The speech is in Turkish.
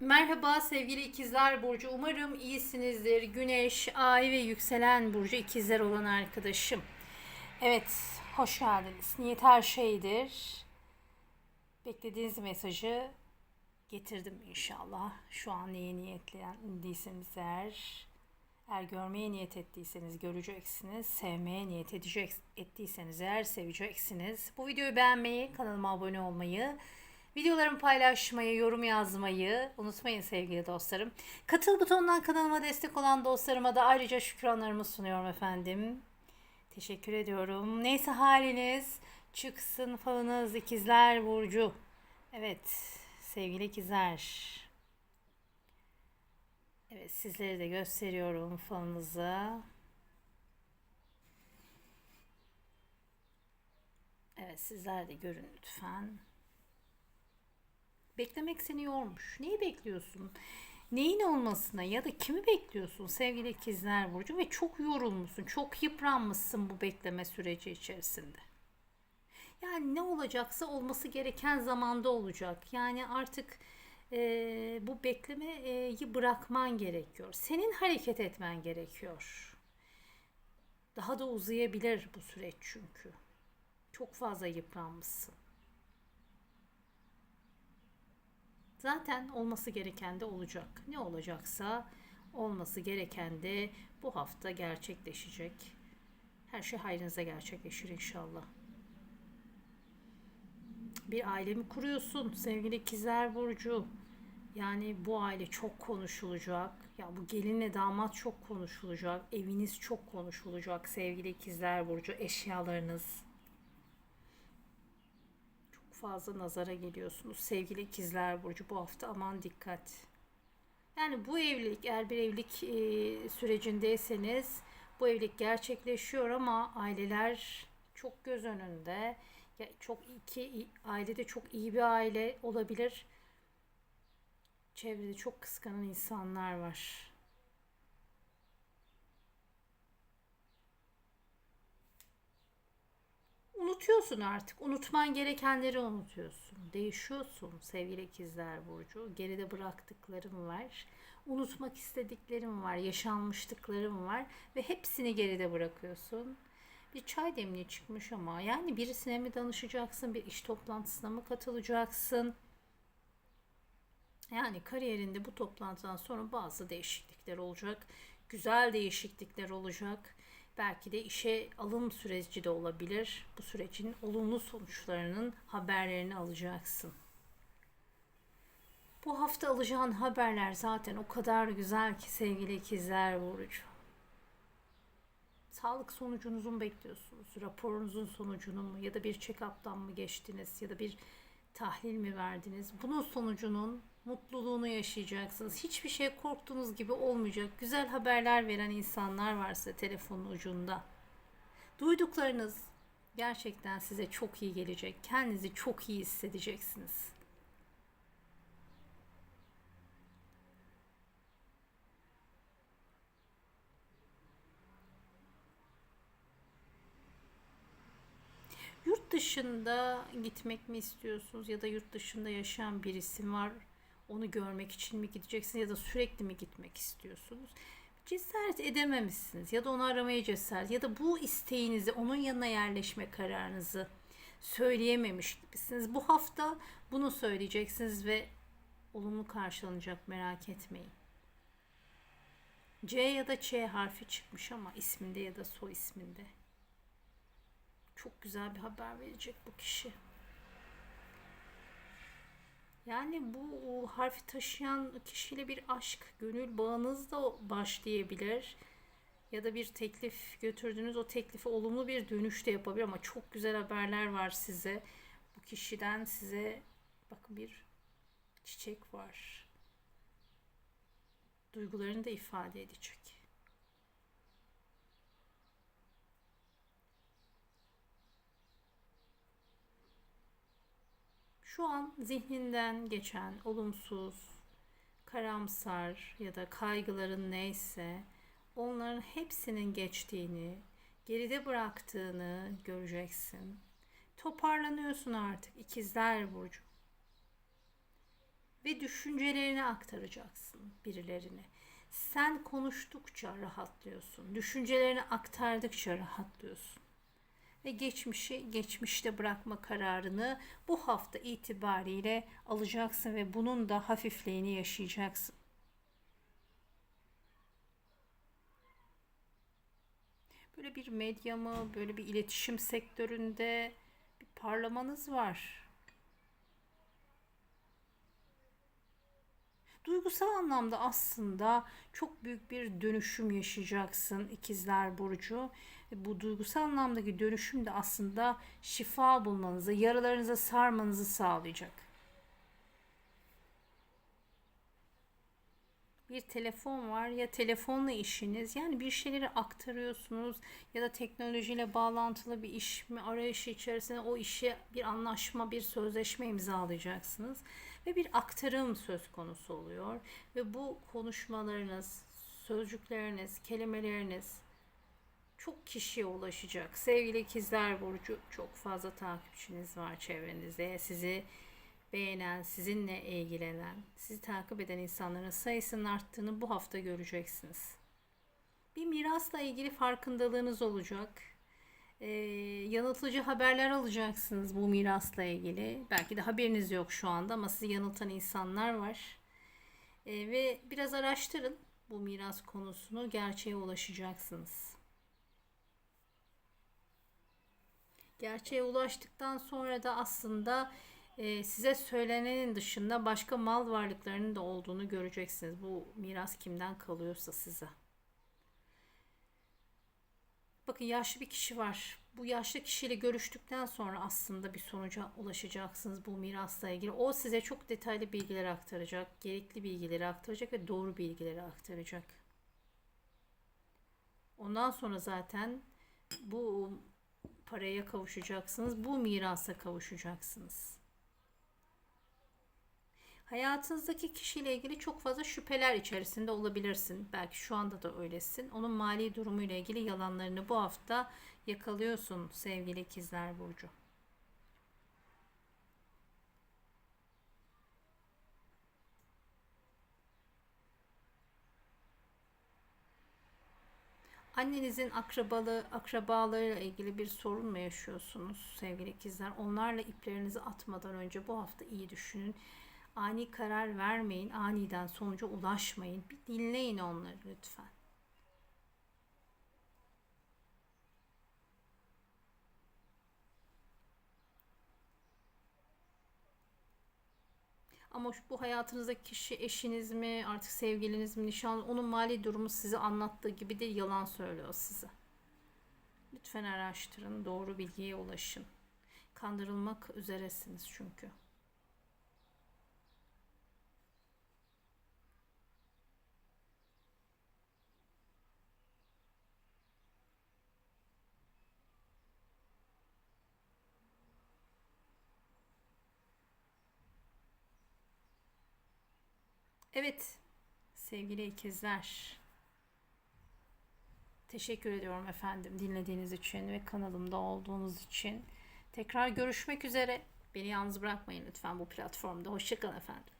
Merhaba sevgili ikizler burcu. Umarım iyisinizdir. Güneş, ay ve yükselen burcu ikizler olan arkadaşım. Evet, hoş geldiniz. Niyet her şeydir. Beklediğiniz mesajı getirdim inşallah. Şu an neye niyetlendiyseniz eğer, eğer görmeye niyet ettiyseniz göreceksiniz. Sevmeye niyet edecek, ettiyseniz eğer seveceksiniz. Bu videoyu beğenmeyi, kanalıma abone olmayı, Videolarımı paylaşmayı, yorum yazmayı unutmayın sevgili dostlarım. Katıl butonundan kanalıma destek olan dostlarıma da ayrıca şükranlarımı sunuyorum efendim. Teşekkür ediyorum. Neyse haliniz çıksın falınız ikizler burcu. Evet sevgili ikizler. Evet sizleri de gösteriyorum falınızı. Evet sizler de görün lütfen. Beklemek seni yormuş. Neyi bekliyorsun? Neyin olmasına ya da kimi bekliyorsun sevgili ikizler burcu ve çok yorulmuşsun, çok yıpranmışsın bu bekleme süreci içerisinde. Yani ne olacaksa olması gereken zamanda olacak. Yani artık e, bu beklemeyi bırakman gerekiyor. Senin hareket etmen gerekiyor. Daha da uzayabilir bu süreç çünkü. Çok fazla yıpranmışsın. Zaten olması gereken de olacak. Ne olacaksa olması gereken de bu hafta gerçekleşecek. Her şey hayrınıza gerçekleşir inşallah. Bir aile mi kuruyorsun sevgili ikizler burcu? Yani bu aile çok konuşulacak. Ya bu gelinle damat çok konuşulacak. Eviniz çok konuşulacak sevgili ikizler burcu. Eşyalarınız, fazla nazara geliyorsunuz. Sevgili ikizler burcu bu hafta aman dikkat. Yani bu evlilik eğer bir evlilik e, sürecindeyseniz bu evlilik gerçekleşiyor ama aileler çok göz önünde. Ya çok iki ailede çok iyi bir aile olabilir. Çevrede çok kıskanan insanlar var. Unutuyorsun artık. Unutman gerekenleri unutuyorsun. Değişiyorsun sevgili ikizler burcu. Geride bıraktıklarım var. Unutmak istediklerim var. Yaşanmışlıklarım var. Ve hepsini geride bırakıyorsun. Bir çay demliği çıkmış ama yani birisine mi danışacaksın? Bir iş toplantısına mı katılacaksın? Yani kariyerinde bu toplantıdan sonra bazı değişiklikler olacak. Güzel değişiklikler olacak Belki de işe alım süreci de olabilir. Bu sürecin olumlu sonuçlarının haberlerini alacaksın. Bu hafta alacağın haberler zaten o kadar güzel ki sevgili ikizler Burcu. Sağlık sonucunuzu mu bekliyorsunuz? Raporunuzun sonucunu mu? Ya da bir check-up'tan mı geçtiniz? Ya da bir tahlil mi verdiniz? Bunun sonucunun mutluluğunu yaşayacaksınız. Hiçbir şey korktuğunuz gibi olmayacak. Güzel haberler veren insanlar varsa telefonun ucunda. Duyduklarınız gerçekten size çok iyi gelecek. Kendinizi çok iyi hissedeceksiniz. Yurt dışında gitmek mi istiyorsunuz ya da yurt dışında yaşayan birisi var onu görmek için mi gideceksiniz ya da sürekli mi gitmek istiyorsunuz? Cesaret edememişsiniz ya da onu aramaya cesaret ya da bu isteğinizi onun yanına yerleşme kararınızı söyleyememiş gibisiniz. Bu hafta bunu söyleyeceksiniz ve olumlu karşılanacak merak etmeyin. C ya da Ç harfi çıkmış ama isminde ya da soy isminde. Çok güzel bir haber verecek bu kişi. Yani bu harfi taşıyan kişiyle bir aşk, gönül bağınız da başlayabilir. Ya da bir teklif götürdünüz, o teklifi olumlu bir dönüş de yapabilir ama çok güzel haberler var size. Bu kişiden size bakın bir çiçek var. Duygularını da ifade edecek. Şu an zihninden geçen olumsuz, karamsar ya da kaygıların neyse onların hepsinin geçtiğini, geride bıraktığını göreceksin. Toparlanıyorsun artık ikizler burcu. ve düşüncelerini aktaracaksın birilerine. Sen konuştukça rahatlıyorsun. Düşüncelerini aktardıkça rahatlıyorsun. Ve geçmişi geçmişte bırakma kararını bu hafta itibariyle alacaksın ve bunun da hafifliğini yaşayacaksın. Böyle bir medya mı, böyle bir iletişim sektöründe bir parlamanız var. Duygusal anlamda aslında çok büyük bir dönüşüm yaşayacaksın ikizler burcu. Ve Bu duygusal anlamdaki dönüşüm de aslında şifa bulmanızı, yaralarınıza sarmanızı sağlayacak. bir telefon var ya telefonla işiniz yani bir şeyleri aktarıyorsunuz ya da teknolojiyle bağlantılı bir iş mi arayışı içerisinde o işe bir anlaşma bir sözleşme imzalayacaksınız ve bir aktarım söz konusu oluyor ve bu konuşmalarınız sözcükleriniz kelimeleriniz çok kişiye ulaşacak sevgili ikizler burcu çok fazla takipçiniz var çevrenizde sizi beğenen, sizinle ilgilenen, sizi takip eden insanların sayısının arttığını bu hafta göreceksiniz. Bir mirasla ilgili farkındalığınız olacak. Ee, yanıltıcı haberler alacaksınız bu mirasla ilgili. Belki de haberiniz yok şu anda ama sizi yanıltan insanlar var. Ee, ve biraz araştırın bu miras konusunu gerçeğe ulaşacaksınız. Gerçeğe ulaştıktan sonra da aslında e, size söylenenin dışında başka mal varlıklarının da olduğunu göreceksiniz. Bu miras kimden kalıyorsa size. Bakın yaşlı bir kişi var. Bu yaşlı kişiyle görüştükten sonra aslında bir sonuca ulaşacaksınız bu mirasla ilgili. O size çok detaylı bilgiler aktaracak, gerekli bilgileri aktaracak ve doğru bilgileri aktaracak. Ondan sonra zaten bu paraya kavuşacaksınız, bu mirasa kavuşacaksınız. Hayatınızdaki kişiyle ilgili çok fazla şüpheler içerisinde olabilirsin. Belki şu anda da öylesin. Onun mali durumuyla ilgili yalanlarını bu hafta yakalıyorsun sevgili ikizler burcu. Annenizin akrabalı, akrabalarıyla ilgili bir sorun mu yaşıyorsunuz sevgili ikizler? Onlarla iplerinizi atmadan önce bu hafta iyi düşünün. Ani karar vermeyin, aniden sonuca ulaşmayın. Bir dinleyin onları lütfen. Ama bu hayatınızdaki kişi eşiniz mi, artık sevgiliniz mi, nişan, onun mali durumu size anlattığı gibi değil, yalan söylüyor size. Lütfen araştırın, doğru bilgiye ulaşın. Kandırılmak üzeresiniz çünkü. Evet sevgili ikizler. Teşekkür ediyorum efendim dinlediğiniz için ve kanalımda olduğunuz için. Tekrar görüşmek üzere. Beni yalnız bırakmayın lütfen bu platformda. Hoşçakalın efendim.